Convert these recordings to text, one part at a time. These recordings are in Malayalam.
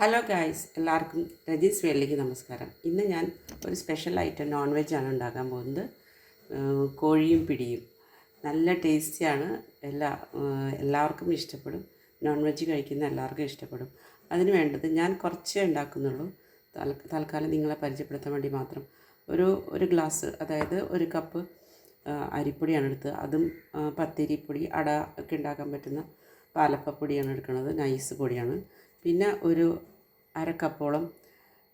ഹലോ ഗായ്സ് എല്ലാവർക്കും രജീസ് വേളിലേക്ക് നമസ്കാരം. ഇന്ന് ഞാൻ ഒരു സ്പെഷ്യൽ ഐറ്റം നോൺ വെജ് ആണ് ഉണ്ടാക്കാൻ പോകുന്നത്. കോഴിയും പിടിയും. നല്ല ടേസ്റ്റിയാണ് എല്ലാ എല്ലാവർക്കും ഇഷ്ടപ്പെടും. നോൺ വെജ് കഴിക്കുന്ന എല്ലാവർക്കും ഇഷ്ടപ്പെടും. അതിന് വേണ്ടത് ഞാൻ കുറച്ചേ ഉണ്ടാക്കുന്നുള്ളൂ. തൽ തൽക്കാലം നിങ്ങളെ പരിചയപ്പെടുത്താൻ വേണ്ടി മാത്രം. ഒരു ഒരു ഗ്ലാസ് അതായത് ഒരു കപ്പ് അരിപ്പൊടിയാണ് എടുത്തത്. അതും പത്തിരിപ്പൊടി അട ഒക്കെ ഉണ്ടാക്കാൻ പറ്റുന്ന പാലപ്പപ്പൊടിയാണ് എടുക്കുന്നത്. നൈസ് പൊടിയാണ്. പിന്നെ ഒരു അര കപ്പോളം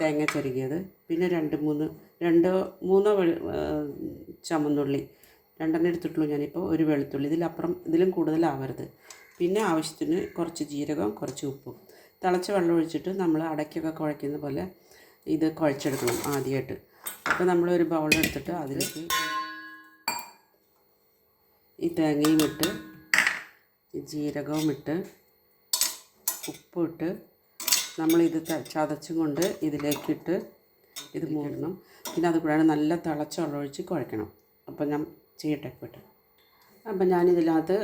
തേങ്ങ ചെറുകിയത് പിന്നെ രണ്ട് മൂന്ന് രണ്ടോ മൂന്നോ വെളു- ചമന്നുള്ളി രണ്ടെണ്ണം എടുത്തിട്ടുള്ളൂ ഞാനിപ്പോൾ. ഒരു വെളുത്തുള്ളി. ഇതിലപ്പുറം ഇതിലും കൂടുതലാവരുത്. പിന്നെ ആവശ്യത്തിന് കുറച്ച് ജീരകം കുറച്ച് ഉപ്പും. തിളച്ച വെള്ളം ഒഴിച്ചിട്ട് നമ്മൾ അടയ്ക്കൊക്കെ കുഴയ്ക്കുന്ന പോലെ ഇത് കുഴച്ചെടുക്കണം ആദ്യമായിട്ട്. അപ്പോൾ ബൗൾ എടുത്തിട്ട് അതിലേക്ക് ഈ തേങ്ങയും ഇട്ട് ഈ ജീരകവും ഇട്ട് ഉപ്പും ഇട്ട് നമ്മളിത് ചതച്ചും കൊണ്ട് ഇതിലേക്കിട്ട് ഇത് മൂടണം. പിന്നെ അത് കൂടാതെ നല്ല തിളച്ച കുഴക്കണം. അപ്പം ഞാൻ ചെയ്യട്ടെ പോയിട്ട് അപ്പം ഞാനിതിനകത്ത്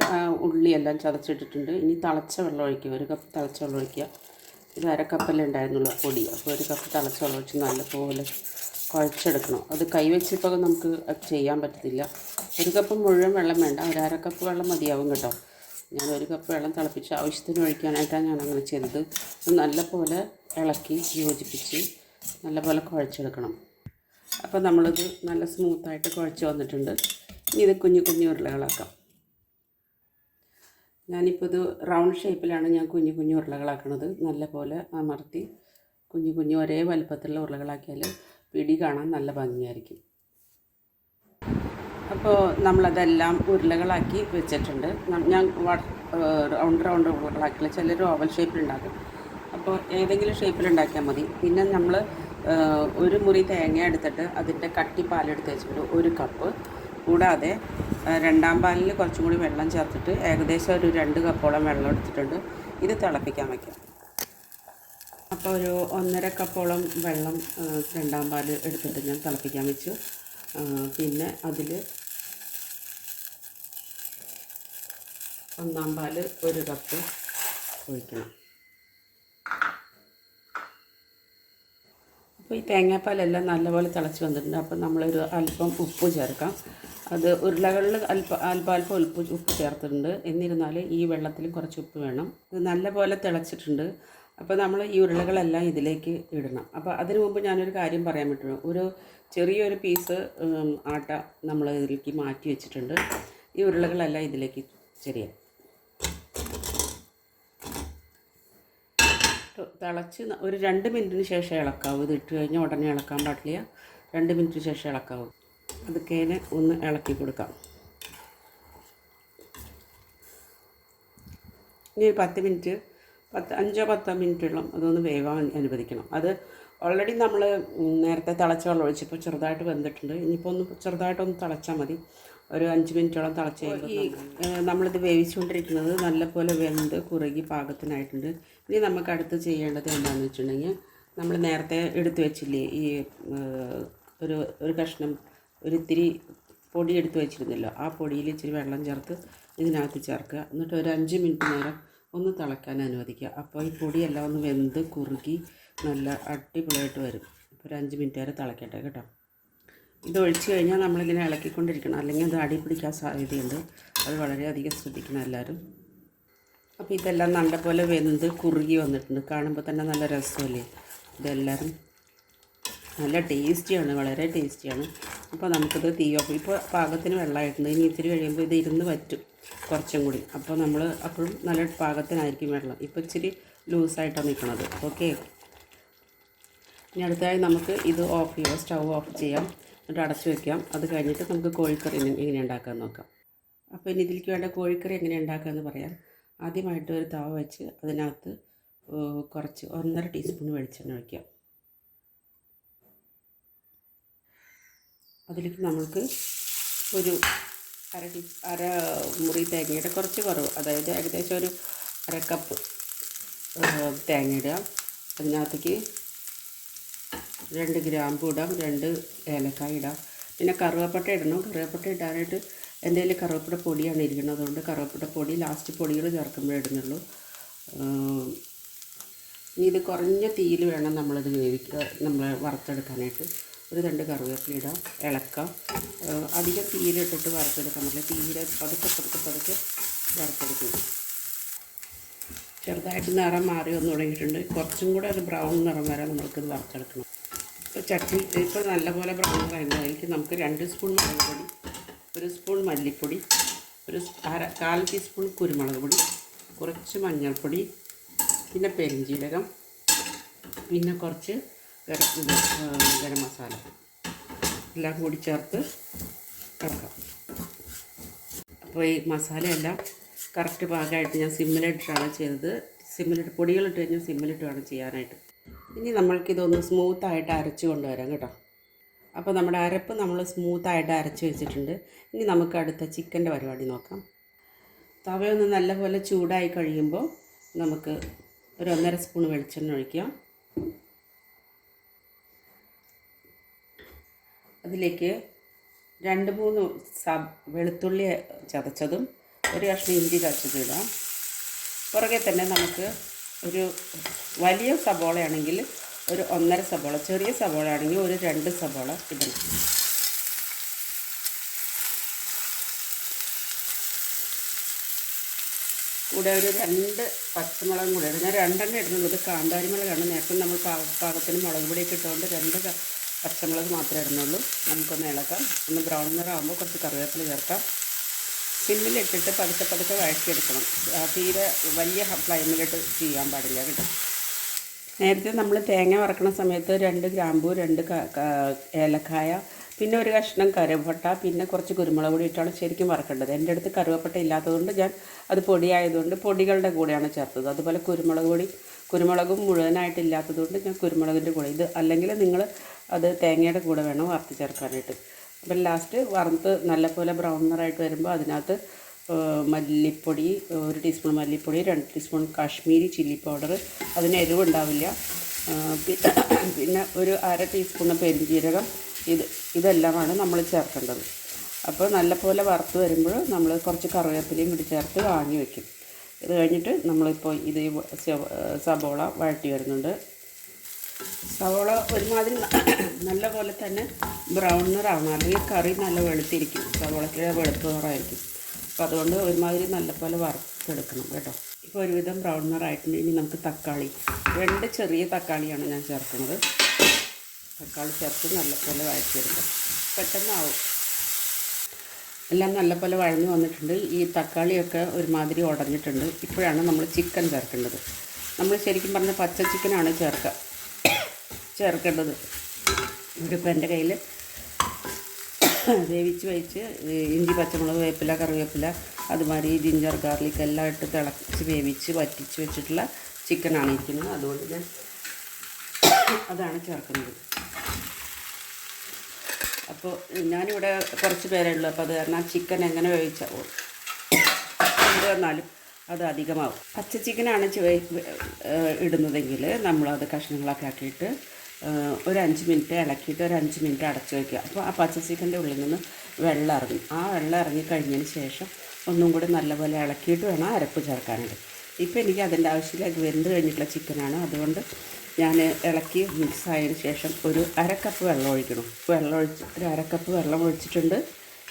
ഉള്ളിയെല്ലാം ചതച്ചിട്ടിട്ടുണ്ട്. ഇനി തിളച്ച വെള്ളം ഒഴിക്കുക. ഒരു കപ്പ് തിളച്ച വെള്ളം ഒഴിക്കുക. ഇത് അര കപ്പല്ലേ ഉണ്ടായിരുന്നുള്ളൂ പൊടി. അപ്പോൾ ഒരു കപ്പ് തിളച്ച വെള്ളം ഒഴിച്ച് നല്ലപോലെ കുഴച്ചെടുക്കണം. അത് കൈവച്ചിപ്പോൾ നമുക്ക് ചെയ്യാൻ പറ്റത്തില്ല. ഒരു കപ്പ് മുഴുവൻ വെള്ളം വേണ്ട. ഒരു അര കപ്പ് വെള്ളം മതിയാവും കേട്ടോ. ഞാൻ ഒരു കപ്പ് വെള്ളം തിളപ്പിച്ച് ആവശ്യത്തിന് ഒഴിക്കാനായിട്ടാണ് ഞാൻ അങ്ങനെ ചെയ്തത്. ഇത് നല്ലപോലെ ഇളക്കി യോജിപ്പിച്ച് നല്ലപോലെ കുഴച്ചെടുക്കണം. അപ്പോൾ നമ്മളിത് നല്ല സ്മൂത്തായിട്ട് കുഴച്ച് വന്നിട്ടുണ്ട്. ഇനി ഇത് കുഞ്ഞു കുഞ്ഞു ഉരുളകളാക്കാം. ഞാനിപ്പോൾ ഇത് റൗണ്ട് ഷേപ്പിലാണ് ഞാൻ കുഞ്ഞു കുഞ്ഞു ഉരുളകളാക്കണത്. നല്ലപോലെ അമർത്തി കുഞ്ഞു കുഞ്ഞു ഒരേ വലുപ്പത്തിലുള്ള ഉരുളകളാക്കിയാൽ പിടി കാണാൻ നല്ല ഭംഗിയായിരിക്കും. അപ്പോൾ നമ്മളതെല്ലാം ഉരുളകളാക്കി വെച്ചിട്ടുണ്ട്. ഞാൻ റൗണ്ട് റൗണ്ട് ഉരുളകളാക്കില്ല. ചിലർ ഓവൽ ഷേപ്പിലുണ്ടാക്കും. അപ്പോൾ ഏതെങ്കിലും ഷേപ്പിലുണ്ടാക്കിയാൽ മതി. പിന്നെ നമ്മൾ ഒരു മുറി തേങ്ങ എടുത്തിട്ട് അതിന്റെ കട്ടി പാലെടുത്ത് വെച്ചിട്ട് ഒരു കപ്പ് കൂടാതെ രണ്ടാം പാലിൽ കുറച്ചും കൂടി വെള്ളം ചേർത്തിട്ട് ഏകദേശം ഒരു രണ്ട് കപ്പോളം വെള്ളം എടുത്തിട്ടുണ്ട്. ഇത് തിളപ്പിക്കാൻ വയ്ക്കാം അപ്പോൾ ഒരു ഒന്നര കപ്പോളം വെള്ളം രണ്ടാം പാൽ എടുത്തിട്ട് ഞാൻ തിളപ്പിക്കാൻ വെച്ചു. പിന്നെ അതിൽ ഒന്നാം പാൽ ഒരു കപ്പ് ഒഴിക്കണം. അപ്പോൾ ഈ തേങ്ങാപ്പാലെല്ലാം നല്ലപോലെ തിളച്ച് വന്നിട്ടുണ്ട്. അപ്പോൾ നമ്മളൊരു അല്പം ഉപ്പ് ചേർക്കാം. അത് ഉരുളകളിൽ അല്പ അല്പ അല്പം ഉപ്പ് ഉപ്പ് ചേർത്തിട്ടുണ്ട്. എന്നിരുന്നാൽ ഈ വെള്ളത്തിൽ കുറച്ച് ഉപ്പ് വേണം. ഇത് നല്ലപോലെ തിളച്ചിട്ടുണ്ട്. അപ്പോൾ നമ്മൾ ഈ ഉരുളകളെല്ലാം ഇതിലേക്ക് ഇടണം. അപ്പോൾ അതിനു മുമ്പ് ഞാനൊരു കാര്യം പറയാൻ പറ്റുള്ളൂ. ഒരു ചെറിയൊരു പീസ് ആട്ട നമ്മൾ ഇതിലേക്ക് മാറ്റി വെച്ചിട്ടുണ്ട്. ഈ ഉരുളകളെല്ലാം ഇതിലേക്ക് ചെറിയ തിളച്ച് ഒരു രണ്ട് മിനിറ്റിന് ശേഷം ഇളക്കാവൂ. ഇത് ഇട്ട് കഴിഞ്ഞാൽ ഉടനെ ഇളക്കാൻ പാടില്ല. രണ്ട് മിനിറ്റിന് ശേഷം ഇളക്കാവൂ. അതൊക്കേനെ ഒന്ന് ഇളക്കി കൊടുക്കാം. ഇനി ഒരു പത്ത് മിനിറ്റ് പത്ത് അഞ്ചോ പത്തോ മിനിറ്റോളം അതൊന്ന് വേവാൻ അനുവദിക്കണം. അത് ഓൾറെഡി നമ്മൾ നേരത്തെ തിളച്ച വെള്ളം ഒഴിച്ചപ്പോൾ ചെറുതായിട്ട് വെന്തിട്ടുണ്ട്. ഇനിയിപ്പോൾ ഒന്ന് ചെറുതായിട്ടൊന്ന് തിളച്ചാൽ മതി. ഒരു അഞ്ച് മിനിറ്റോളം തിളച്ച് കഴിയുമ്പോൾ ഈ നമ്മളിത് വേവിച്ചുകൊണ്ടിരിക്കുന്നത് നല്ലപോലെ വെന്ത് കുറുകി പാകത്തിനായിട്ടുണ്ട്. ഇനി നമുക്ക് അടുത്ത് ചെയ്യേണ്ടത് എന്താണെന്ന് വെച്ചിട്ടുണ്ടെങ്കിൽ നമ്മൾ നേരത്തെ എടുത്തു വെച്ചില്ലേ ഈ ഒരു ഒരു കഷ്ണം ഒരു ഇത്തിരി പൊടി എടുത്തു വെച്ചിരുന്നല്ലോ. ആ പൊടിയിൽ ഇച്ചിരി വെള്ളം ചേർത്ത് ഇതിനകത്ത് ചേർക്കുക. എന്നിട്ട് ഒരു അഞ്ച് മിനിറ്റ് നേരം ഒന്ന് തിളക്കാൻ അനുവദിക്കുക. അപ്പോൾ ഈ പൊടിയെല്ലാം ഒന്ന് വെന്ത് കുറുകി നല്ല അടിപൊളിയായിട്ട് വരും. അപ്പോൾ ഒരു അഞ്ച് മിനിറ്റ് വരെ തിളക്കട്ടെ കേട്ടോ. ഇത് ഒഴിച്ച് കഴിഞ്ഞാൽ നമ്മളിങ്ങനെ ഇളക്കിക്കൊണ്ടിരിക്കണം. അല്ലെങ്കിൽ അത് അടി പിടിക്കാൻ സാധ്യതയുണ്ട്. അത് വളരെയധികം ശ്രദ്ധിക്കണം എല്ലാവരും. അപ്പോൾ ഇതെല്ലാം നല്ലപോലെ വെന്ത് കുറുകി വന്നിട്ടുണ്ട്. കാണുമ്പോൾ തന്നെ നല്ല രസമല്ലേ? ഇതെല്ലാവരും നല്ല ടേസ്റ്റിയാണ് വളരെ ടേസ്റ്റിയാണ്. അപ്പോൾ നമുക്കിത് തീ ഓഫ് ഇപ്പോൾ പാകത്തിന് വെള്ളമായിട്ടുണ്ട്. ഇനി ഇത്തിരി കഴിയുമ്പോൾ ഇത് ഇരുന്ന് പറ്റും കുറച്ചും കൂടി. അപ്പോൾ നമ്മൾ അപ്പോഴും നല്ല പാകത്തിനായിരിക്കും വെള്ളം. ഇപ്പോൾ ഇച്ചിരി ലൂസായിട്ടാണ് നിൽക്കുന്നത് ഓക്കെ. ഇനി അടുത്തതായി നമുക്ക് ഇത് ഓഫ് ചെയ്യാം. സ്റ്റൗ ഓഫ് ചെയ്യാം. എന്നിട്ട് അടച്ചു വയ്ക്കാം അത് കഴിഞ്ഞിട്ട് നമുക്ക് കോഴിക്കറി എങ്ങനെ ഉണ്ടാക്കാൻ നോക്കാം. അപ്പോൾ ഇനി ഇതിലേക്ക് വേണ്ട കോഴിക്കറി എങ്ങനെ ഉണ്ടാക്കാമെന്ന് പറയാം. ആദ്യമായിട്ട് ഒരു തവ വെച്ച് അതിനകത്ത് കുറച്ച് ഒന്നര ടീസ്പൂൺ വെളിച്ചെണ്ണ ഒഴിക്കുക അതിലേക്ക് നമുക്ക് ഒരു അര ടീ അര മുറി തേങ്ങയുടെ കുറച്ച് കുറവ് അതായത് ഏകദേശം ഒരു അര കപ്പ് തേങ്ങ ഇടുക. അതിനകത്തേക്ക് രണ്ട് ഗ്രാമ്പു ഇടാം രണ്ട് ഏലക്കായ ഇടാം. പിന്നെ കറുവപ്പട്ട ഇടണം. കറുവപ്പട്ട ഇടാനായിട്ട് എന്റെ കറുവപ്പട പൊടിയാണ് ഇരിക്കുന്നത്. അതുകൊണ്ട് കറുവപ്പട പൊടി ലാസ്റ്റ് പൊടികൾ ചേർക്കുമ്പോഴേ ഇടുന്നുള്ളൂ. ഇനി ഇത് കുറഞ്ഞ തീയിൽ വേണം നമ്മളിത് വേവിക്കുക നമ്മൾ വറുത്തെടുക്കാനായിട്ട്. ഒരു രണ്ട് കറിവേപ്പില ഇടാം ഇളക്കാം അധികം തീയിലിട്ടിട്ട് വറുത്തെടുക്കാൻ പറ്റില്ല. തീരെ പതുക്കെ പതുക്കെ പതുക്കെ വറുത്തെടുക്കും. ചെറുതായിട്ട് നിറം മാറി വന്ന് തുടങ്ങിയിട്ടുണ്ട്. കുറച്ചും കൂടെ ഒരു ബ്രൗൺ നിറം വരെ നമ്മൾക്കിത് വറുത്തെടുക്കണം. ഇപ്പോൾ ചട്നി ഇപ്പോൾ നല്ലപോലെ ബ്രൗൺ കഴിഞ്ഞതായിരിക്കും നമുക്ക് രണ്ട് സ്പൂൺ പൊടി ഒരു സ്പൂൺ മല്ലിപ്പൊടി ഒരു അര കാൽ ടീസ്പൂൺ കുരുമുളക് പൊടി കുറച്ച് മഞ്ഞൾപ്പൊടി പിന്നെ പെരിഞ്ജീരകം പിന്നെ കുറച്ച് ഗരം ഗരം മസാല. എല്ലാം കൂടി ചേർത്ത് ഇളക്കാം അപ്പോൾ ഈ മസാലയെല്ലാം കറക്റ്റ് പാകമായിട്ട് ഞാൻ സിമ്മിലിട്ടാണ് ചെയ്തത്. സിമ്മിലിട്ട് പൊടികളിട്ട് കഴിഞ്ഞാൽ സിമ്മിലിട്ട് വേണം ചെയ്യാനായിട്ട്. ഇനി നമ്മൾക്കിതൊന്ന് സ്മൂത്തായിട്ട് അരച്ച് കൊണ്ടുവരാം കേട്ടോ. അപ്പോൾ നമ്മുടെ അരപ്പ് നമ്മൾ സ്മൂത്തായിട്ട് അരച്ച് വെച്ചിട്ടുണ്ട്. ഇനി നമുക്ക് അടുത്ത ചിക്കന്റെ പരിപാടി നോക്കാം. തവയൊന്ന് നല്ലപോലെ ചൂടായി കഴിയുമ്പോൾ നമുക്ക് ഒരു ഒന്നര സ്പൂൺ വെളിച്ചെണ്ണ ഒഴിക്കാം. അതിലേക്ക് രണ്ട് മൂന്ന് സബ് വെളുത്തുള്ളി ചതച്ചതും ഒരു കഷ്ണം ഇഞ്ചി ചതച്ചതും ഇടാം. പുറകെ തന്നെ നമുക്ക് ഒരു വലിയ സബോളയാണെങ്കിൽ ഒരു ഒന്നര സബോള ചെറിയ സബോള ആണെങ്കിൽ ഒരു രണ്ട് സബോള ഇടണം. കൂടെ ഒരു രണ്ട് പച്ചമുളകും കൂടെ ഇടും. ഞാൻ രണ്ടെണ്ണം ഇടുന്നുള്ളൂ ഇത് കാന്താരി മുളകാണ് നേരത്തെ നമ്മൾ പാകത്തിന് മുളക് പൊടിയൊക്കെ ഇട്ടുകൊണ്ട് രണ്ട് പച്ചമുളക് മാത്രമേ ഇടുന്നുള്ളൂ. നമുക്കൊന്ന് ഇളക്കാം. ഒന്ന് ബ്രൗൺ നിറാകുമ്പോൾ കുറച്ച് കറിവേപ്പില ചേർക്കാം. സിമ്മിലിട്ടിട്ട് പതുക്കെ പതുക്കെ വഴറ്റിയെടുക്കണം. ആ, തീരെ വലിയ ഫ്ലൈമിലിട്ട് ചെയ്യാൻ പാടില്ല കേട്ടോ. നേരത്തെ നമ്മൾ തേങ്ങ വറക്കണ സമയത്ത് രണ്ട് ഗ്രാമ്പൂ രണ്ട് ഏലക്കായ പിന്നെ ഒരു കഷ്ണം കറുവപ്പട്ട പിന്നെ കുറച്ച് കുരുമുളക് പൊടി ഇട്ടാണ് ശരിക്കും വറക്കേണ്ടത്. എന്റെ അടുത്ത് കറുവപ്പട്ട ഇല്ലാത്തതുകൊണ്ട് ഞാൻ അത് പൊടിയായതുകൊണ്ട് പൊടികളുടെ കൂടെയാണ് ചേർത്തത്. അതുപോലെ കുരുമുളക് പൊടി കുരുമുളകും മുഴുവനായിട്ടില്ലാത്തതുകൊണ്ട് ഞാൻ കുരുമുളകിന്റെ കൂടെ ഇത് അല്ലെങ്കിൽ നിങ്ങൾ അത് തേങ്ങയുടെ കൂടെ വേണം വറുത്ത് ചേർക്കാനായിട്ട്. അപ്പം ലാസ്റ്റ് വറുത്ത് നല്ലപോലെ ബ്രൗൺ നിറായിട്ട് വരുമ്പോൾ അതിനകത്ത് മല്ലിപ്പൊടി ഒരു ടീസ്പൂൺ മല്ലിപ്പൊടി രണ്ട് ടീസ്പൂൺ കാശ്മീരി ചില്ലി പൗഡർ അതിന് എരിവുണ്ടാവില്ല. പിന്നെ ഒരു അര ടീസ്പൂൺ പെരുംജീരകം ഇത് ഇതെല്ലാമാണ് നമ്മൾ ചേർക്കേണ്ടത്. അപ്പോൾ നല്ലപോലെ വറുത്ത് വരുമ്പോൾ നമ്മൾ കുറച്ച് കറിവേപ്പിലയും കൂടി ചേർത്ത് വാങ്ങി വയ്ക്കും ഇത് കഴിഞ്ഞിട്ട് നമ്മളിപ്പോൾ ഇത് സബോള വഴറ്റി വരുന്നുണ്ട്. സവോള ഒരുമാതിരി നല്ല പോലെ തന്നെ ബ്രൗൺ നിറാവണം അല്ലെങ്കിൽ കറി നല്ല വെളുത്തിരിക്കും. സവോളയ്ക്ക് വെളുപ്പ് നിറമായിരിക്കും. അപ്പോൾ അതുകൊണ്ട് ഒരുമാതിരി നല്ലപോലെ വറുത്തെടുക്കണം കേട്ടോ. ഇപ്പോൾ ഒരുവിധം ബ്രൗൺ ഇനി നമുക്ക് തക്കാളി. രണ്ട് ചെറിയ തക്കാളിയാണ് ഞാൻ ചേർക്കുന്നത്. തക്കാളി ചേർത്ത് നല്ലപോലെ വഴറ്റിയെടുക്കാം. പെട്ടെന്നാവും. എല്ലാം നല്ലപോലെ വഴഞ്ഞു വന്നിട്ടുണ്ട്. ഈ തക്കാളിയൊക്കെ ഒരുമാതിരി ഉടഞ്ഞിട്ടുണ്ട്. ഇപ്പോഴാണ് നമ്മൾ ചിക്കൻ ചേർക്കേണ്ടത്. നമ്മൾ ശരിക്കും പറഞ്ഞ പച്ച ചിക്കനാണ് ചേർക്കുക ചേർക്കേണ്ടത്. ഇതിപ്പോൾ എന്റെ കയ്യിൽ വേവിച്ച് വെച്ച് ഇഞ്ചി പച്ചമുളക് വേപ്പില കറിവേപ്പില അതുമാതിരി ജിഞ്ചർ ഗാർലിക് എല്ലാം ഇട്ട് തിളച്ച് വേവിച്ച് വറ്റിച്ച് വെച്ചിട്ടുള്ള ചിക്കനാണ് ഇരിക്കുന്നത്. അതുകൊണ്ട് ഞാൻ അതാണ് ചേർക്കുന്നത്. അപ്പോൾ ഞാനിവിടെ കുറച്ച് പേരേ അപ്പോൾ അത് കാരണം ചിക്കൻ എങ്ങനെ വേവിച്ചാൽ എന്ത് വന്നാലും അത് അധികമാവും. പച്ച ചിക്കനാണ് ഇടുന്നതെങ്കിൽ നമ്മളത് കഷ്ണങ്ങളൊക്കെ ആക്കിയിട്ട് ഒരു അഞ്ച് മിനിറ്റ് ഇളക്കിയിട്ട് ഒരു അഞ്ച് മിനിറ്റ് അടച്ച് വയ്ക്കുക. അപ്പോൾ ആ പച്ച ചിക്കന്റെ ഉള്ളിൽ നിന്ന് വെള്ളം ഇറങ്ങും. ആ വെള്ളം ഇറങ്ങി കഴിഞ്ഞതിന് ശേഷം ഒന്നും കൂടി നല്ലപോലെ ഇളക്കിയിട്ട് വേണം അരപ്പ് ചേർക്കാനായിട്ട്. ഇപ്പോൾ എനിക്ക് അതിന്റെ ആവശ്യമില്ല. ഇത് വെന്ത് കഴിഞ്ഞിട്ടുള്ള ചിക്കനാണ്. അതുകൊണ്ട് ഞാൻ ഇളക്കി മിക്സ് ആയതിന് ശേഷം ഒരു അരക്കപ്പ് വെള്ളം ഒഴിക്കണം. വെള്ളം ഒഴിച്ച് ഒരു അരക്കപ്പ് വെള്ളം ഒഴിച്ചിട്ടുണ്ട്.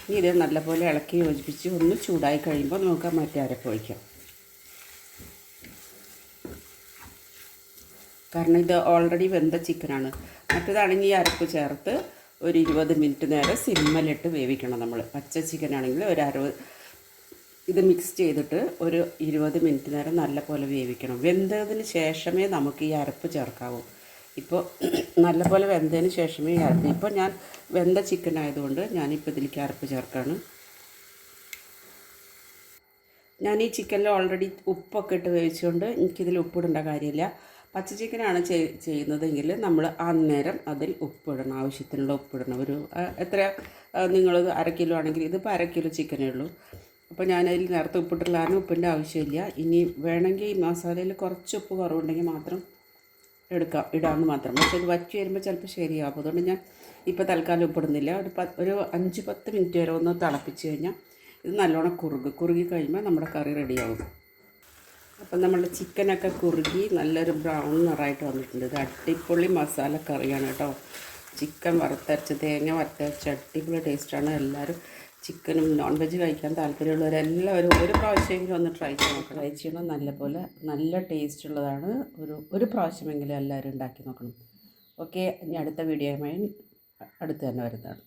ഇനി ഇത് നല്ലപോലെ ഇളക്കി യോജിപ്പിച്ച് ഒന്ന് ചൂടായി കഴിയുമ്പോൾ നമുക്ക് മറ്റേ അരപ്പ് ഒഴിക്കാം. കാരണം ഇത് ഓൾറെഡി വെന്ത ചിക്കനാണ് മറ്റേതാണെങ്കിൽ ഈ അരപ്പ് ചേർത്ത് ഒരു ഇരുപത് മിനിറ്റ് നേരം സിമ്മലിട്ട് വേവിക്കണം നമ്മൾ. പച്ച ചിക്കനാണെങ്കിൽ ഒരു അറുപത് ഇത് മിക്സ് ചെയ്തിട്ട് ഒരു ഇരുപത് മിനിറ്റ് നേരം നല്ല പോലെ വേവിക്കണം. വെന്തതിന് ശേഷമേ നമുക്ക് ഈ അരപ്പ് ചേർക്കാവൂ. ഇപ്പോൾ നല്ലപോലെ വെന്തതിന് ശേഷമേ ഈ അരപ്പ്. ഇപ്പോൾ ഞാൻ വെന്ത ചിക്കൻ ആയതുകൊണ്ട് ഞാനിപ്പോൾ ഇതിലേക്ക് അരപ്പ് ചേർക്കാണ്. ഞാൻ ഈ ചിക്കനിൽ ഓൾറെഡി ഉപ്പൊക്കെ ഇട്ട് വേവിച്ചുകൊണ്ട് എനിക്കിതിൽ ഉപ്പിടേണ്ട കാര്യമില്ല. പച്ച ചിക്കനാണ് ചെയ്- ചെയ്യുന്നതെങ്കിൽ നമ്മൾ അന്നേരം അതിൽ ഉപ്പിടണം. ആവശ്യത്തിനുള്ള ഉപ്പിടണം. ഒരു എത്ര നിങ്ങൾ അര കിലോ ആണെങ്കിൽ ഇതിപ്പോൾ അര കിലോ ചിക്കനേ ഉള്ളൂ. അപ്പോൾ ഞാനതിൽ നേരത്തെ ഉപ്പിട്ടുള്ള കാരണം ഉപ്പിന്റെ ആവശ്യമില്ല. ഇനി വേണമെങ്കിൽ ഈ മസാലയിൽ കുറച്ച് ഉപ്പ് കുറവുണ്ടെങ്കിൽ മാത്രം എടുക്കാം. ഇടാമെന്ന് മാത്രം. പക്ഷേ ഇത് വറ്റി വരുമ്പോൾ ചിലപ്പോൾ ശരിയാവും. അതുകൊണ്ട് ഞാൻ ഇപ്പോൾ തൽക്കാലം ഉപ്പിടുന്നില്ല. ഒരു പ ഒരു അഞ്ച് പത്ത് മിനിറ്റ് വരെ ഒന്ന് തിളപ്പിച്ച് കഴിഞ്ഞാൽ ഇത് നല്ലോണം കുറുകും കുറുകി കഴിയുമ്പോൾ നമ്മുടെ കറി റെഡിയാവും. അപ്പം നമ്മുടെ ചിക്കനൊക്കെ കുറുകി നല്ലൊരു ബ്രൗൺ നിറമായിട്ട് വന്നിട്ടുണ്ട്. ഇത് അടിപൊളി മസാല കറിയാണ് കേട്ടോ. ചിക്കൻ വറുത്തരച്ച് തേങ്ങ വറുത്തരച്ച് അടിപൊളി ടേസ്റ്റാണ്. എല്ലാവരും ചിക്കനും നോൺ വെജ് കഴിക്കാൻ താല്പര്യമുള്ളവരെല്ലാവരും ഒരു പ്രാവശ്യമെങ്കിലും ഒന്ന് ട്രൈ നോക്കണം. ട്രൈ ചെയ്യണം. നല്ലപോലെ നല്ല ടേസ്റ്റ് ഉള്ളതാണ് ഒരു ഒരു പ്രാവശ്യമെങ്കിലും എല്ലാവരും ഉണ്ടാക്കി നോക്കണം. ഓക്കെ ഇനി അടുത്ത വീഡിയോയുമായി അടുത്ത് തന്നെ വരുന്നതാണ്.